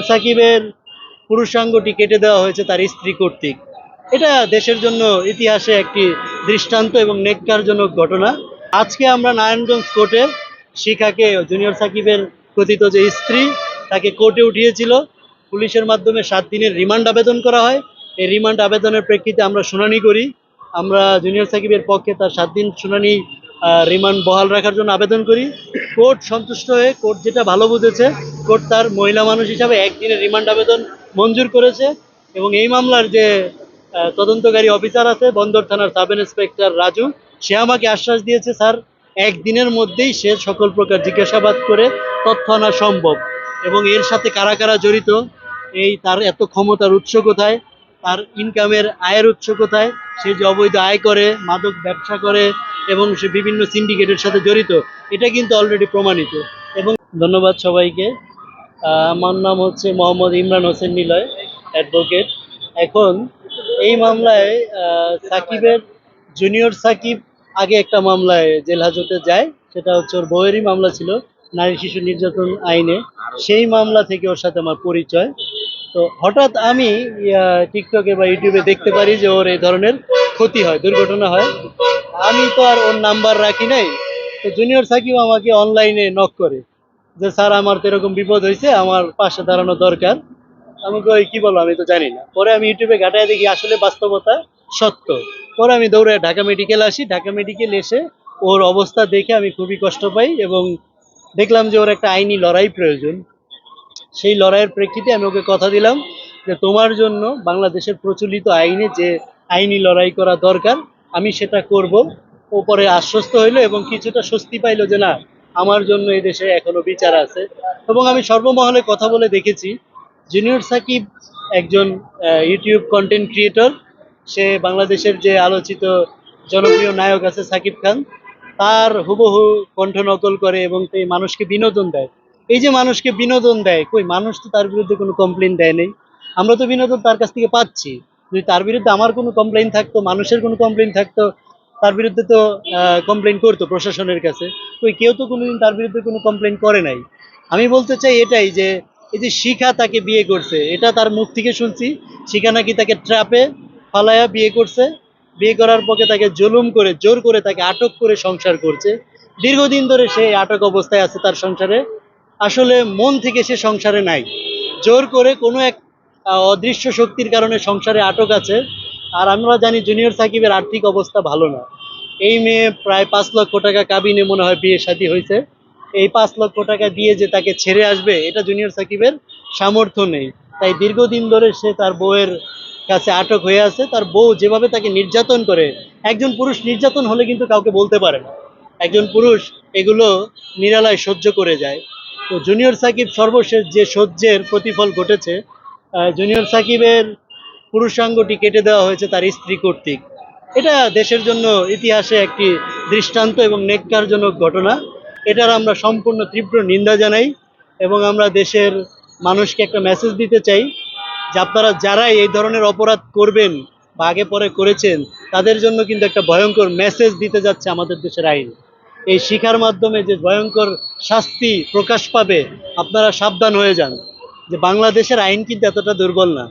সাকিবের পুরুষাঙ্গটি কেটে দেওয়া হয়েছে তার স্ত্রী কর্তৃক। এটা দেশের জন্য ইতিহাসে একটি দৃষ্টান্ত এবং নেককারজনক ঘটনা। আজকে আমরা নারায়ণগঞ্জ কোর্টে শিখাকে, জুনিয়র সাকিবের কথিত যে স্ত্রী, তাকে কোর্টে উঠিয়েছিল। পুলিশের মাধ্যমে সাত দিনের রিমান্ড আবেদন করা হয়। এই রিমান্ড আবেদনের প্রেক্ষিতে আমরা শুনানি করি। আমরা জুনিয়র সাকিবের পক্ষে তার সাত দিন শুনানি রিমান্ড বহাল রাখার জন্য আবেদন করি। কোর্ট সন্তুষ্ট হয়ে, কোর্ট যেটা ভালো বুঝেছে, কোর্ট তার মহিলা মানুষ হিসাবে একদিনের রিমান্ড আবেদন মঞ্জুর করেছে এবং এই মামলার যে তদন্তকারী অফিসার আছে, বন্দর থানার সাব ইন্সপেক্টর রাজু, সে আমাকে আশ্বাস দিয়েছে, স্যার, একদিনের মধ্যেই সে সকল প্রকার জিজ্ঞাসাবাদ করে তথ্য আনা সম্ভব। এবং এর সাথে কারা কারা জড়িত, এই তার এত ক্ষমতার উৎস কোথায়, তার ইনকামের আয়ের উৎস কোথায়, সে যে অবৈধ আয় করে, মাদক ব্যবসা করে এবং সে বিভিন্ন সিন্ডিকেটের সাথে জড়িত, এটা কিন্তু অলরেডি প্রমাণিত। এবং ধন্যবাদ সবাইকে। আমার নাম হচ্ছে মোহাম্মদ ইমরান হোসেন নিলয় অ্যাডভোকেট এখন এই মামলায় সাকিবের জুনিয়র সাকিব আগে একটা মামলায় জেল হাজতে যায়, সেটা হচ্ছে ওর বউয়েরই মামলা ছিল, নারী শিশু নির্যাতন আইনে। সেই মামলা থেকে ওর সাথে আমার পরিচয়। তো হঠাৎ আমি টিকটকে বা ইউটিউবে দেখতে পারি যে ওর এই ধরনের ক্ষতি হয়, দুর্ঘটনা হয়। আমি তো আর ওর নাম্বার রাখি নাই। তো জুনিয়র সাকিব আমাকে অনলাইনে নক করে। যে, স্যার, আমার তো এরকম বিপদ হয়েছে, আমার পাশে দাঁড়ানো দরকার। আমি কই কি বলো, আমি তো জানি না। পরে আমি ইউটিউবে ঘাটায় দেখি আসলে বাস্তবতা সত্য। পরে আমি দৌড়ে ঢাকা মেডিকেল আসি। ঢাকা মেডিকেল এসে ওর অবস্থা দেখে আমি খুবই কষ্ট পাই এবং দেখলাম যে ওর একটা আইনি লড়াই প্রয়োজন। সেই লড়াইয়ের প্রেক্ষিতে আমি ওকে কথা দিলাম যে, তোমার জন্য বাংলাদেশের প্রচলিত আইনে যে আইনি লড়াই করা দরকার আমি সেটা করব। ওপরে আশ্বস্ত হইল এবং কিছুটা স্বস্তি পাইলো যে না, আমার জন্য এই দেশে এখনও বিচার আছে। এবং আমি সর্বমহলে কথা বলে দেখেছি, জুনিয়র সাকিব একজন ইউটিউব কন্টেন্ট ক্রিয়েটর সে বাংলাদেশের যে আলোচিত জনপ্রিয় নায়ক আছে সাকিব খান, তার হুবহু কণ্ঠ নকল করে এবং সেই মানুষকে বিনোদন দেয়। এই যে মানুষকে বিনোদন দেয়, কই মানুষ তো তার বিরুদ্ধে কোনো কমপ্লেন দেয় নেই। আমরা তো বিনোদন তার কাছ থেকে পাচ্ছি। যদি তার বিরুদ্ধে আমার কোনো কমপ্লেন থাকতো, মানুষের কোনো কমপ্লেন থাকতো, তার বিরুদ্ধে তো কমপ্লেন করতো প্রশাসনের কাছে। কই কেউ তো কোনোদিন তার বিরুদ্ধে কোনো কমপ্লেন করে নাই। আমি বলতে চাই এটাই যে, এই যে শিখা তাকে বিয়ে করছে, এটা তার মুখ থেকে শুনছি। শিখা নাকি তাকে ট্র্যাপে ফালায়া বিয়ে করছে। বিয়ে করার পক্ষে তাকে জুলুম করে, জোর করে তাকে আটক করে সংসার করছে। দীর্ঘদিন ধরে সে আটক অবস্থায় আছে তার সংসারে। আসলে মন থেকে সে সংসারে নাই। জোর করে কোনো এক অদৃশ্য শক্তির কারণে সংসারে আটক আছে। আর আমরা জানি জুনিয়র সাকিবের আর্থিক অবস্থা ভালো না। এই মেয়ে প্রায় পাঁচ লক্ষ টাকা কাবিনে মনে হয় বিয়ে শাদী হয়েছে। এই পাঁচ লক্ষ টাকা দিয়ে যে তাকে ছেড়ে আসবে, এটা জুনিয়র সাকিবের সামর্থ্য নেই। তাই দীর্ঘদিন ধরে সে তার বউয়ের কাছে আটক হয়ে আছে। তার বউ যেভাবে তাকে নির্যাতন করে, একজন পুরুষ নির্যাতন হলে কিন্তু কাউকে বলতে পারে না। একজন পুরুষ এগুলো নিরালায় সহ্য করে যায়। তো জুনিয়র সাকিব সর্বশেষ যে সহ্যের প্রতিফল ঘটেছে জুনিয়র সাকিবের পুরুষাঙ্গটি কেটে দেওয়া হয়েছে তার স্ত্রী কর্তৃক। এটা দেশের জন্য ইতিহাসে একটি দৃষ্টান্ত এবং নেককারজনক ঘটনা। এটার আমরা সম্পূর্ণ তীব্র নিন্দা জানাই এবং আমরা দেশের মানুষকে একটা মেসেজ দিতে চাই যে আপনারা যারাই এই ধরনের অপরাধ করবেন বা আগে পরে করেছেন, তাদের জন্য কিন্তু একটা ভয়ঙ্কর মেসেজ দিতে যাচ্ছে আমাদের দেশের আইন। এই শিখার মাধ্যমে যে ভয়ঙ্কর শাস্তি প্রকাশ পাবে, আপনারা সাবধান হয়ে যান। যে বাংলাদেশের আইন কিন্তু এতটা দুর্বল না।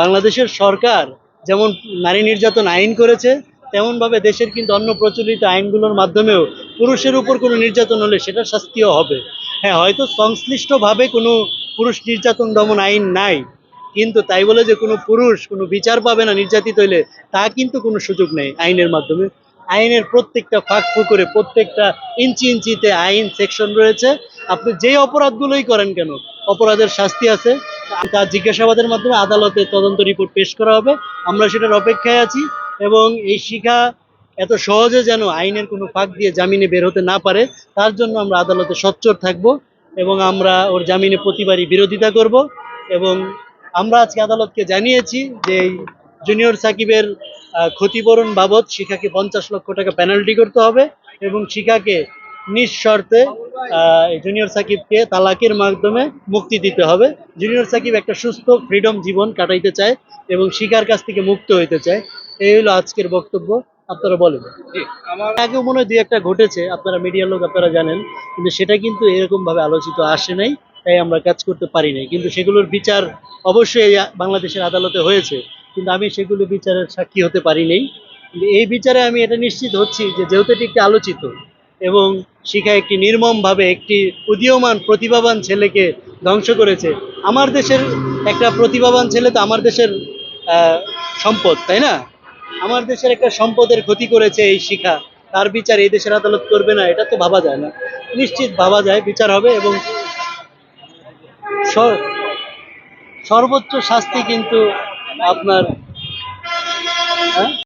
বাংলাদেশের সরকার যেমন নারী নির্যাতন আইন করেছে, তেমনভাবে দেশের কিন্তু অন্য প্রচলিত আইনগুলোর মাধ্যমেও পুরুষের উপর কোনো নির্যাতন হলে সেটা শাস্তিও হবে। হ্যাঁ হয়তো সংশ্লিষ্টভাবে কোনো পুরুষ নির্যাতন দমন আইন নাই, কিন্তু তাই বলে যে কোনো পুরুষ কোনো বিচার পাবে না নির্যাতিত হইলে, তা কিন্তু কোনো সুযোগ নেই আইনের মাধ্যমে। আইনের প্রত্যেকটা ফাঁক ফুকুরে প্রত্যেকটা ইঞ্চি ইঞ্চিতে আইন সেকশন রয়েছে। আপনি যেই অপরাধগুলোই করেন কেন, অপরাধের শাস্তি আছে। তার জিজ্ঞাসাবাদের মাধ্যমে আদালতে তদন্ত রিপোর্ট পেশ করা হবে। আমরা সেটার অপেক্ষায় আছি এবং এই শিখা এত সহজে যেন আইনের কোনো ফাঁক দিয়ে জামিনে বের হতে না পারে, তার জন্য আমরা আদালতে সচ্চর থাকব এবং আমরা ওর জামিনে প্রতিবারই বিরোধিতা করব এবং আমরা আজকে আদালতকে জানিয়েছি যে জুনিয়র সাকিবের ক্ষতিপূরণ বাবদ শিখাকে পঞ্চাশ লক্ষ টাকা পেনাল্টি করতে হবে এবং শিখাকে নিঃশর্তে জুনিয়র সাকিবকে তালাকের মাধ্যমে মুক্তি দিতে হবে। জুনিয়র সাকিব একটা সুস্থ ফ্রিডম জীবন কাটাইতে চায় এবং শিখার কাছ থেকে মুক্ত হইতে চায়। এই হলো আজকের বক্তব্য। আপনারা বলেন। আগেও মনে হয় দুই একটা ঘটেছে আপনারা মিডিয়ার লোক আপনারা জানেন কিন্তু সেটা কিন্তু এরকম ভাবে আলোচিত আসে নাই তাই আমরা কাজ করতে পারি নাই। কিন্তু সেগুলোর বিচার অবশ্যই বাংলাদেশের আদালতে হয়েছে। কিন্তু আমি সেগুলো বিচারের সাক্ষী হতে পারি নাই কিন্তু এই বিচারে আমি এটা নিশ্চিত হচ্ছি যে যেহেতু এটি একটি আলোচিত এবং শিখা একটি নির্মমভাবে একটি উদীয়মান, প্রতিভাবান ছেলেকে ধ্বংস করেছে, আমার দেশের একটা প্রতিভাবান ছেলে তো আমার দেশের সম্পদ, তাই না? আমার দেশের একটা সম্পদের ক্ষতি করেছে এই শিখা, তার বিচার এই দেশের আদালত করবে না, এটা তো ভাবা যায় না। নিশ্চিত ভাবা যায়, বিচার হবে এবং সর্বোচ্চ শাস্তি কিন্তু আপনার হ্যাঁ?